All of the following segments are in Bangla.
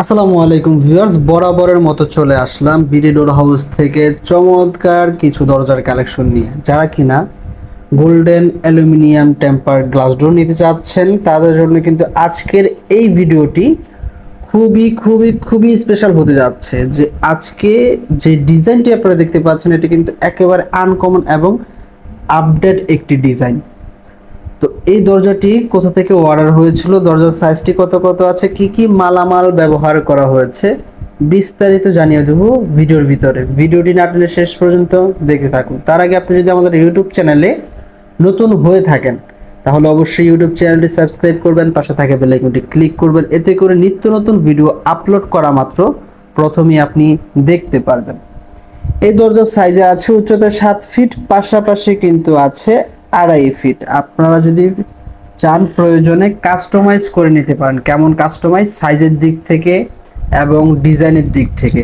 আসসালামু আলাইকুম ভিউয়ার্স, বরাবরের মতো চলে আসলাম বিডি ডোর হাউস থেকে চমৎকার কিছু দরজার কালেকশন নিয়ে। যারা কিনা golden aluminium temper glass door নিতে চাচ্ছেন, তাদের জন্য কিন্তু আজকের এই ভিডিওটি খুবই খুবই খুবই স্পেশাল হতে যাচ্ছে যে আজকে যে ডিজাইনটি আপনারা দেখতে পাচ্ছেন, এটি কিন্তু একেবারে আনকমন এবং আপডেট একটি ডিজাইন তো এই দরজাটি কোথা থেকে অর্ডার হয়েছিল? দরজার সাইজটি কত কত আছে? কি কি মালামাল ব্যবহার করা হয়েছে? বিস্তারিত জানিয়ে দেবো ভিডিওর ভিতরে। ভিডিওটি না টেনে শেষ পর্যন্ত দেখে থাকুন। তার আগে আপনি যদি আমাদের ইউটিউব চ্যানেলে নতুন হয়ে থাকেন, তাহলে অবশ্যই ইউটিউব চ্যানেলটি সাবস্ক্রাইব করবেন, পাশে থাকে বেল আইকনটি ক্লিক করবেন। এতে করে নিত্য নতুন ভিডিও আপলোড করা মাত্র প্রথমেই আপনি দেখতে পারবেন। এই দরজার সাইজে আছে উচ্চতা সাত ফিট পাশাপাশি কিন্তু আছে আড়াই ফিট আপনারা যদি চান প্রয়োজনে কাস্টমাইজ করে নিতে পারেন। কেমন কাস্টমাইজ সাইজের দিক থেকে এবং ডিজাইনের দিক থেকে।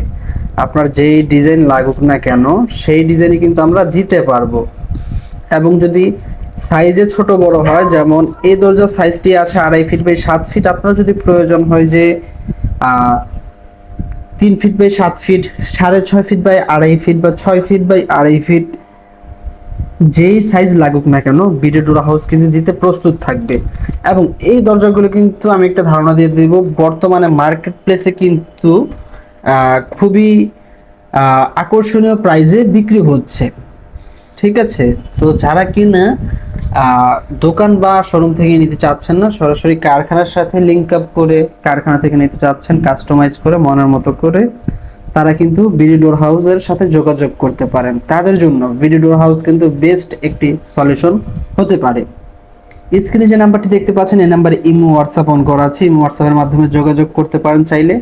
আপনার যেই ডিজাইন লাগুক না কেন, সেই ডিজাইনই কিন্তু আমরা দিতে পারব। এবং যদি সাইজে ছোট বড় হয়, যেমন এই দরজার সাইজটি আছে আড়াই ফিট বাই সাত ফিট আপনার যদি প্রয়োজন হয় যে তিন ফিট বাই সাত ফিট সাড়ে ছয় ফিট বাই আড়াই ফিট বা ছয় ফিট বাই আড়াই ফিট যেই সাইজ লাগুক না কেন বিডে ডোরা হাউস কিন্তু দিতে প্রস্তুত থাকবে। এবং এই দরজাগুলো কিন্তু আমি একটা ধারণা দিয়ে দেব, বর্তমানে মার্কেট প্লেসে কিন্তু খুবই আকর্ষণীয় প্রাইজে বিক্রি হচ্ছে। ঠিক আছে? তো যারা কিনা দোকান বা শোরুম থেকে নিতে চাচ্ছেন না, সরাসরি কারখানার সাথে লিঙ্ক আপ করে কারখানা থেকে নিতে চাচ্ছেন কাস্টমাইজ করে মনের মতো করে তারা কিন্তু বিডি ডোর হাউসের সাথে যোগাযোগ করতে পারেন। তাদের জন্য বিডি ডোর হাউস কিন্তু বেস্ট একটি সলিউশন হতে পারে। স্ক্রিনে যে নাম্বারটি দেখতে পাচ্ছেন, এই নাম্বারে ইমো হোয়াটসঅ্যাপ অন করা আছে। ইমো হোয়াটসঅ্যাপের মাধ্যমে যোগাযোগ করতে পারেন চাইলে।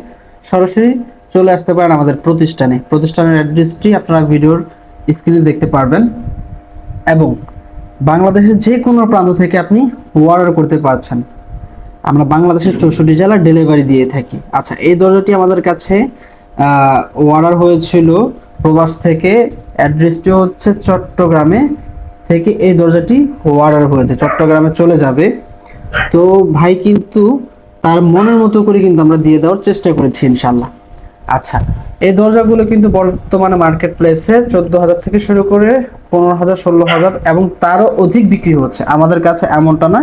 সরাসরি চলে আসতে পারেন আমাদের প্রতিষ্ঠানে। প্রতিষ্ঠানের অ্যাড্রেসটি আপনারা ভিডিওর স্ক্রিনে দেখতে পারবেন। এবং বাংলাদেশের যে কোনো প্রান্ত থেকে আপনি অর্ডার করতে পারছেন। আমরা বাংলাদেশের চৌষট্টি জেলার ডেলিভারি দিয়ে থাকি। আচ্ছা এই দরজাটি আমাদের কাছে অর্ডার হয়েছিল প্রবাস থেকে। অ্যাড্রেসটি হচ্ছে চট্টগ্রামে থেকে এই দরজাটি অর্ডার হয়েছে, চট্টগ্রামে চলে যাবে। তো ভাই কিন্তু তার মনের মতো করে কিন্তু আমরা দিয়ে দেওয়ার চেষ্টা করেছি ইনশাল্লাহ আচ্ছা এই দরজাগুলো কিন্তু বর্তমানে মার্কেট প্লেসে চোদ্দ হাজার থেকে শুরু করে পনেরো হাজার, ষোলো হাজার এবং তারও অধিক বিক্রি হচ্ছে। আমাদের কাছে এমনটা না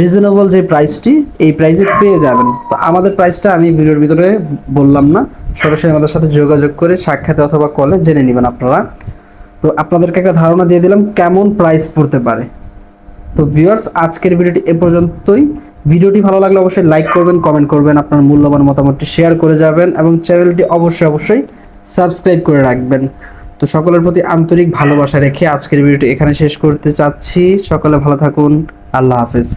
রিজনেবল যে প্রাইসটি এই প্রাইসে পেয়ে যাবেন। তো আমাদের প্রাইসটা আমি ভিডিওর ভিতরে বললাম না। সরাসরি আমাদের সাথে যোগাযোগ করে, সাক্ষাতে অথবা কলে জেনে নেবেন আপনারা। তো আপনাদেরকে একটা ধারণা দিয়ে দিলাম, কেমন প্রাইস পড়তে পারে? তো ভিউয়ার্স আজকের ভিডিওটি এ পর্যন্তই। ভিডিওটি ভালো লাগলে অবশ্যই লাইক করবেন কমেন্ট করবেন, আপনার মূল্যবান মতামতটি শেয়ার করে যাবেন এবং চ্যানেলটি অবশ্যই অবশ্যই সাবস্ক্রাইব করে রাখবেন। তো সকলের প্রতি আন্তরিক ভালোবাসা রেখে আজকের ভিডিওটি এখানে শেষ করতে চাচ্ছি। সকলে ভালো থাকুন, আল্লাহ হাফেজ।